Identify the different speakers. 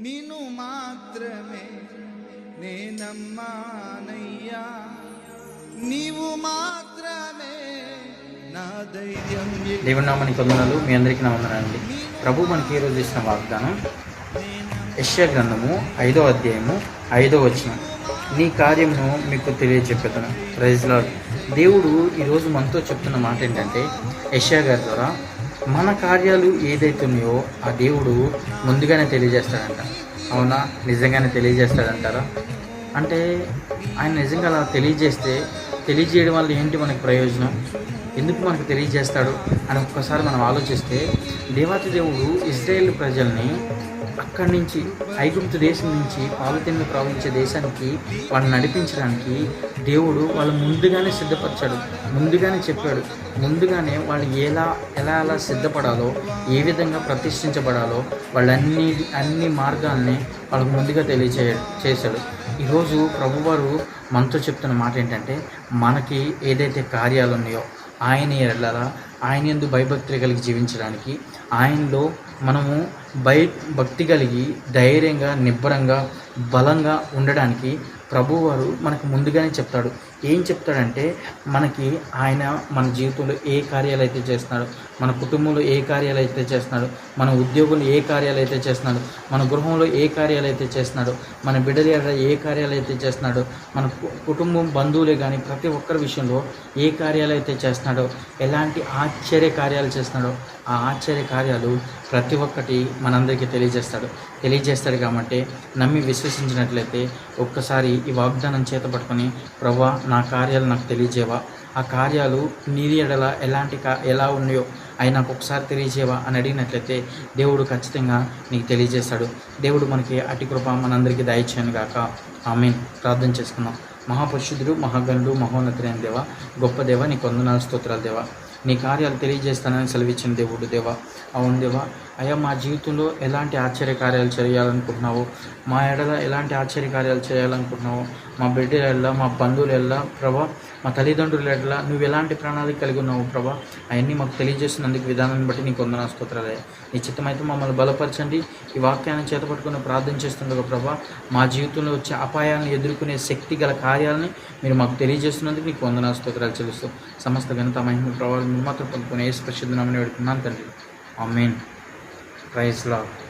Speaker 1: నిను మాత్రమే నేనమ్మానయ్యా. నీవు మాత్రమే నా ధైర్యం
Speaker 2: దేవుని నామానికి వందనాలు. మీ అందరికీ నా వందనాలండి. ప్రభు మనకి ఈరోజు రోజు ఇచ్చిన వాగ్దానం యశ్య గ్రంథము ఐదో అధ్యాయము ఐదో వచనం. నీ కార్యమును మీకు తెలియజెప్పుతున్నాను ప్రైజ్లో దేవుడు ఈరోజు మనతో చెప్తున్న మాట ఏంటంటే యశ్యా గారి ద్వారా మన కార్యాలు ఏదైతున్నాయో ఆ దేవుడు ముందుగానే తెలియజేస్తాడంట. అవునా? నిజంగానే తెలియజేస్తాడంటారా? అంటే ఆయన నిజంగా అలా తెలియజేస్తే తెలియజేయడం వల్ల ఏంటి మనకి ప్రయోజనం? ఎందుకు మనకు తెలియజేస్తాడు? అని ఒక్కసారి మనం ఆలోచిస్తే దేవాతి దేవుడు ఇజ్రాయేల్ ప్రజల్ని అక్కడి నుంచి ఐగుప్తు దేశం నుంచి పాలతీన్లు ప్రవహించే దేశానికి వాళ్ళని నడిపించడానికి దేవుడు వాళ్ళు ముందుగానే సిద్ధపరచాడు. ముందుగానే చెప్పాడు. ముందుగానే వాళ్ళు ఎలా ఎలా ఎలా సిద్ధపడాలో ఏ విధంగా ప్రతిష్ఠించబడాలో వాళ్ళన్ని అన్ని మార్గాల్ని వాళ్ళకు ముందుగా తెలియచే చేశాడు. ఈరోజు ప్రభువారు మనతో చెప్తున్న మాట ఏంటంటే మనకి ఏదైతే కార్యాలు ఉన్నాయో ఆయన ఎడల ఆయన ఎందు భయభక్తి కలిగి జీవించడానికి ఆయనలో మనము భయ భక్తి కలిగి ధైర్యంగా నిబ్బరంగా బలంగా ఉండడానికి ప్రభువారు మనకు ముందుగానే చెప్తాడు. ఏం చెప్తాడంటే మనకి ఆయన మన జీవితంలో ఏ కార్యాలు అయితే చేస్తున్నాడో మన కుటుంబంలో ఏ కార్యాలు అయితే చేస్తున్నాడో మన ఉద్యోగులు ఏ కార్యాలు అయితే చేస్తున్నాడో మన గృహంలో ఏ కార్యాలు అయితే చేస్తున్నాడో మన బిడ్డల ఎడ ఏ కార్యాలు అయితే చేస్తున్నాడో మన కు- కుటుంబం బంధువులే కానీ ప్రతి ఒక్కరి విషయంలో ఏ కార్యాలు అయితే చేస్తున్నాడో ఎలాంటి ఆశ్చర్య కార్యాలు చేస్తున్నాడో. ఆ ఆశ్చర్య కార్యాలు ప్రతి ఒక్కటి మనందరికీ తెలియజేస్తాడు. తెలియజేస్తాడు కాబట్టి నమ్మి విశ్వసించినట్లయితే ఒక్కసారి ఈ వాగ్దానం చేత పట్టుకొని ప్రభా నా కార్యాలు నాకు తెలియజేవా ఆ కార్యాలు నీది ఎడల ఎలాంటి కా ఎలా ఉన్నాయో అవి నాకు ఒకసారి తెలియజేవా అని అడిగినట్లయితే దేవుడు ఖచ్చితంగా నీకు తెలియజేస్తాడు. దేవుడు మనకి అటి కృప మనందరికీ దయచేయను గాక. ఆమె ప్రార్థన చేసుకున్నాం మహాపరిశుద్ధుడు మహాగణుడు మహోన్నతుడైన దేవ గొప్ప దేవ నీ కొందనాలు స్తోత్రాలు దేవ. నీ కార్యాలు తెలియజేస్తానని సెలవిచ్చిన దేవుడు దేవా. అవును దేవా అయ్యా మా జీవితంలో ఎలాంటి ఆశ్చర్య కార్యాలు చేయాలనుకుంటున్నావో? మా ఎడల ఎలాంటి ఆశ్చర్య కార్యాలు చేయాలనుకుంటున్నావో? మా బిడ్డల ఎడల మా బంధువుల ఎడల ప్రభా మా తల్లిదండ్రుల ఎడల నువ్వు ఎలాంటి ప్రణాళిక కలిగి ఉన్నావు ప్రభా? అవన్నీ మాకు తెలియజేస్తున్నందుకు విధానాన్ని బట్టి నీకు వందన స్తోత్రాలే నీ చిత్తమైతే మమ్మల్ని బలపరచండి. ఈ వాక్యాన్ని చేతపట్టుకుని ప్రార్థన చేస్తుండగా ప్రభా మా జీవితంలో వచ్చే అపాయాలను ఎదుర్కొనే శక్తి గల కార్యాలని మీరు మాకు తెలియజేస్తున్నందుకు నీకు వందన స్తోత్రాలు చెల్లిస్తూ సమస్త ఘనత మహిమ ప్రభావం మాత్రం పొందుకునే ఏ స్పర్శిద్దామని పెడుతున్నాను తండ్రి. ఆమెన్. 不死了。